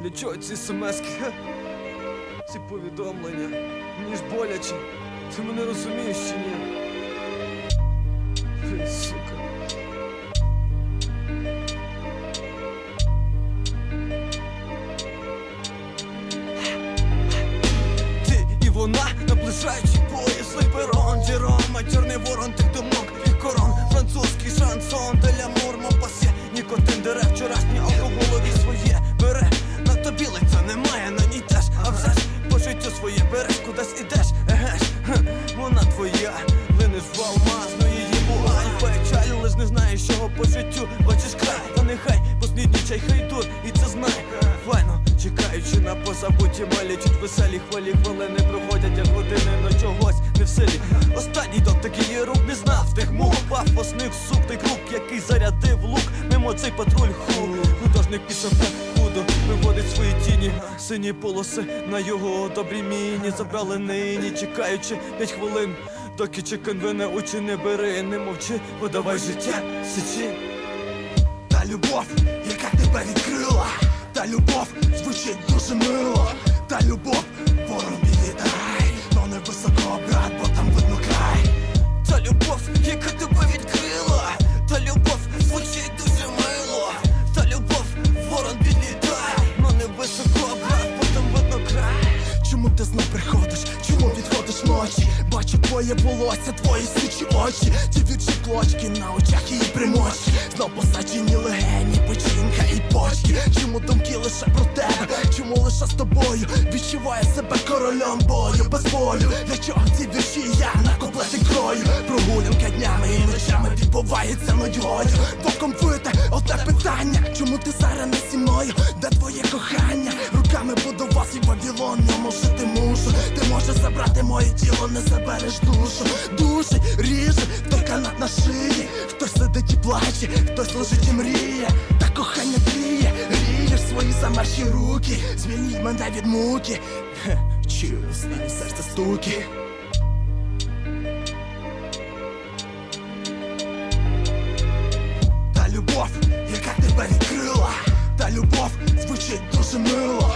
Для чого ці смски? Ці повідомлення. Мені ж боляче. Ти мене розумієш чи ні? Блін, сука. Ти і вона наближаючи по життю Бачиш край, та нехай Посліднічай хай дур, і це знай. Файно, чекаючи на позабуті малі Чуть веселі хвилі. Хвилини проходять, як години на чогось не в силі. Останній дотик її рук не знав. Тих мук Пафосних сук, тих рук, який зарядив лук. Мимо цей патруль ху. Художник пішов худо виводить свої тіні. Сині полоси на його добрій міні Забрали нині, чекаючи п'ять хвилин Доки чекан вине очі не бери, не мовчи, подавай життя, сичі Та любов, яка тебе відкрила, та любов звучить дуже мило, та любов Бачу твоє волосся, твої свічі очі, ті вірчі клочки на очах її примочі, знов посаджені легені, печінка і почки. Чому думки лише про тебе? Чому лише з тобою? Відчуваю себе королем бою без болю. Для чого ці вірші я на коплети крою? Прогулянка днями і ночами відбувається нудьгою. Боком вите, одне питання. Чому ти зараз не зі мною? Де твоє кохання? роками буду вас і Вавилон, ньому жити мушу. Ти можеш забрати моє тіло, не забереш душу. Душі, ріже, той канат на шиї. Хтось сидить і плаче, хтось лежить і мріє. Та кохання тріє, рієш свої замерші руки. Звільніть мене від муки. Хе, чую, знаю серце стуки. Та любов, яка тебе відкрила. Та любов звучить дуже мило.